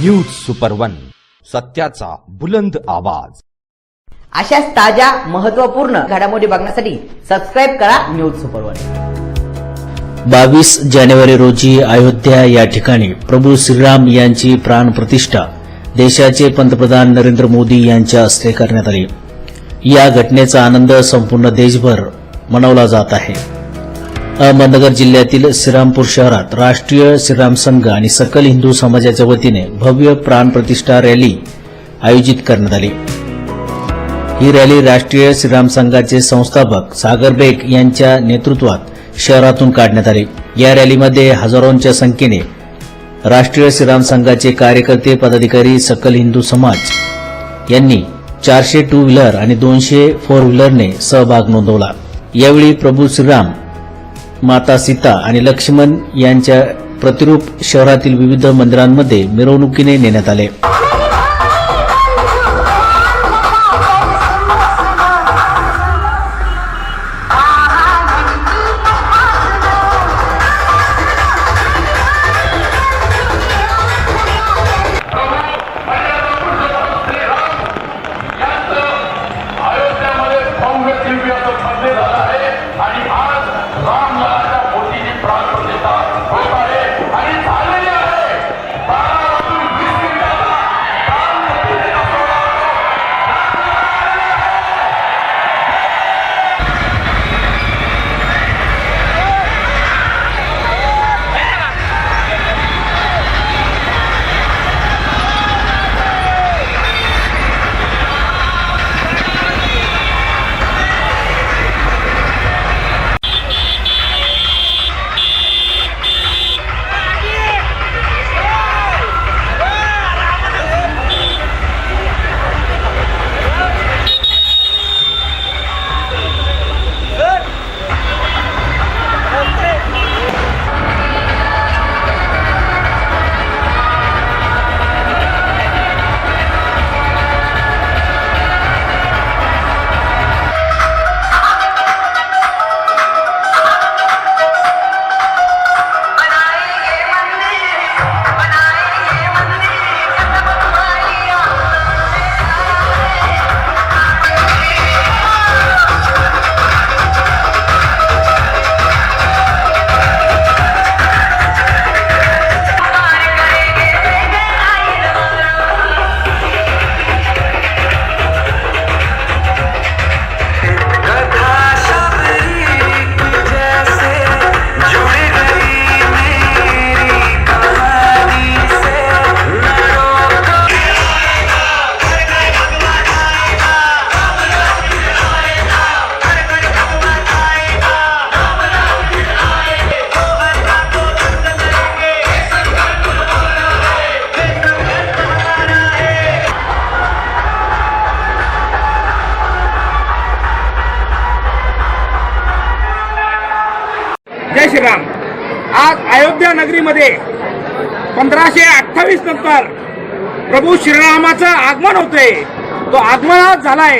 News super one सत्याचा बुलंद आवाज. अशाच ताज्या महत्त्वपूर्ण घडामोडी बघण्यासाठी सबस्क्राईब करा न्यूज सुपर वन बावीस जानेवारी रोजी अयोध्या या ठिकाणी प्रभू श्रीराम यांची प्राणप्रतिष्ठा देशाचे पंतप्रधान नरेंद्र मोदी यांच्या हस्ते करण्यात आली. या घटनेचा आनंद संपूर्ण देशभर मनवला जात आहे. अहमदनगर जिल्ह्यातील श्रीरामपूर शहरात राष्ट्रीय श्रीराम संघ आणि सकल हिंदू समाजाच्या वतीने भव्य प्राणप्रतिष्ठा रॅली आयोजित करण्यात आली. ही रॅली राष्ट्रीय श्रीराम संघाचे संस्थापक सागर बेग यांच्या नेतृत्वात शहरातून काढण्यात आली. या रॅलीमध्ये हजारोंच्या संख्येने राष्ट्रीय श्रीराम संघाचे कार्यकर्ते पदाधिकारी सकल हिंदू समाज यांनी चारशे टू व्हीलर आणि दोनशे फोर व्हीलरने सहभाग नोंदवला. यावेळी प्रभू श्रीराम माता सीता आणि लक्ष्मण यांच्या प्रतिरूप शहरातील विविध मंदिरांमध्ये मिरवणुकीने नेण्यात आले. जय श्रीराम. आज अयोध्या नगरीमध्ये पंधराशे अठ्ठावीस नंतर प्रभू श्रीरामाचं आगमन होतंय. तो आगमन आज झालाय.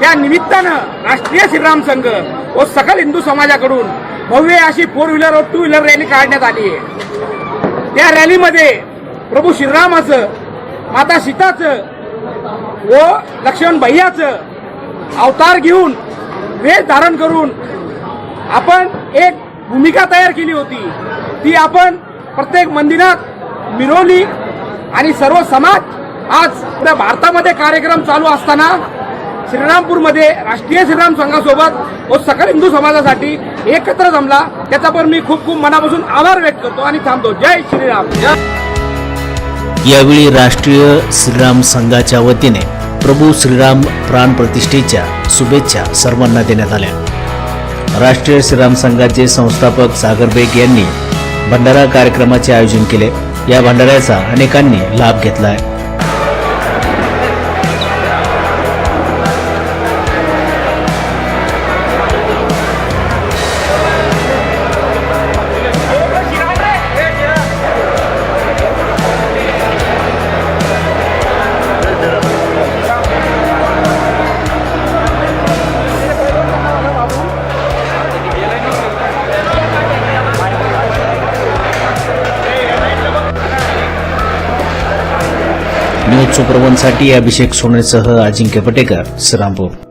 त्या निमित्तानं राष्ट्रीय श्रीराम संघ व सकल हिंदू समाजाकडून भव्य अशी फोर व्हीलर व टू व्हीलर रॅली काढण्यात आली आहे. त्या रॅलीमध्ये प्रभू श्रीरामाचं माता सीताचं व लक्ष्मण भैयाचं अवतार घेऊन वेश धारण करून आपण एक भूमिका तयार केली होती. ती आपण प्रत्येक मंदिरात मिरवली आणि सर्व समाज आज पुऱ्या भारतामध्ये कार्यक्रम चालू असताना श्रीरामपूरमध्ये राष्ट्रीय श्रीराम संघासोबत व सकल हिंदू समाजासाठी एकत्र जमला. त्याचा पण मी खूप खूप मनापासून आभार व्यक्त करतो आणि थांबतो. जय श्रीराम. यावेळी राष्ट्रीय श्रीराम संघाच्या वतीने प्रभू श्रीराम प्राण प्रतिष्ठेच्या शुभेच्छा सर्वांना देण्यात आल्या. राष्ट्रीय श्रीराम संघाचे संस्थापक सागर बेग यांनी भंडारा कार्यक्रमाचे आयोजन केले. या भंडाऱ्याचा अनेकांनी लाभ घेतला आहे. न्यूज अभिषेक सोनेसह अजिंक्य पटेकर श्रीरामपूर.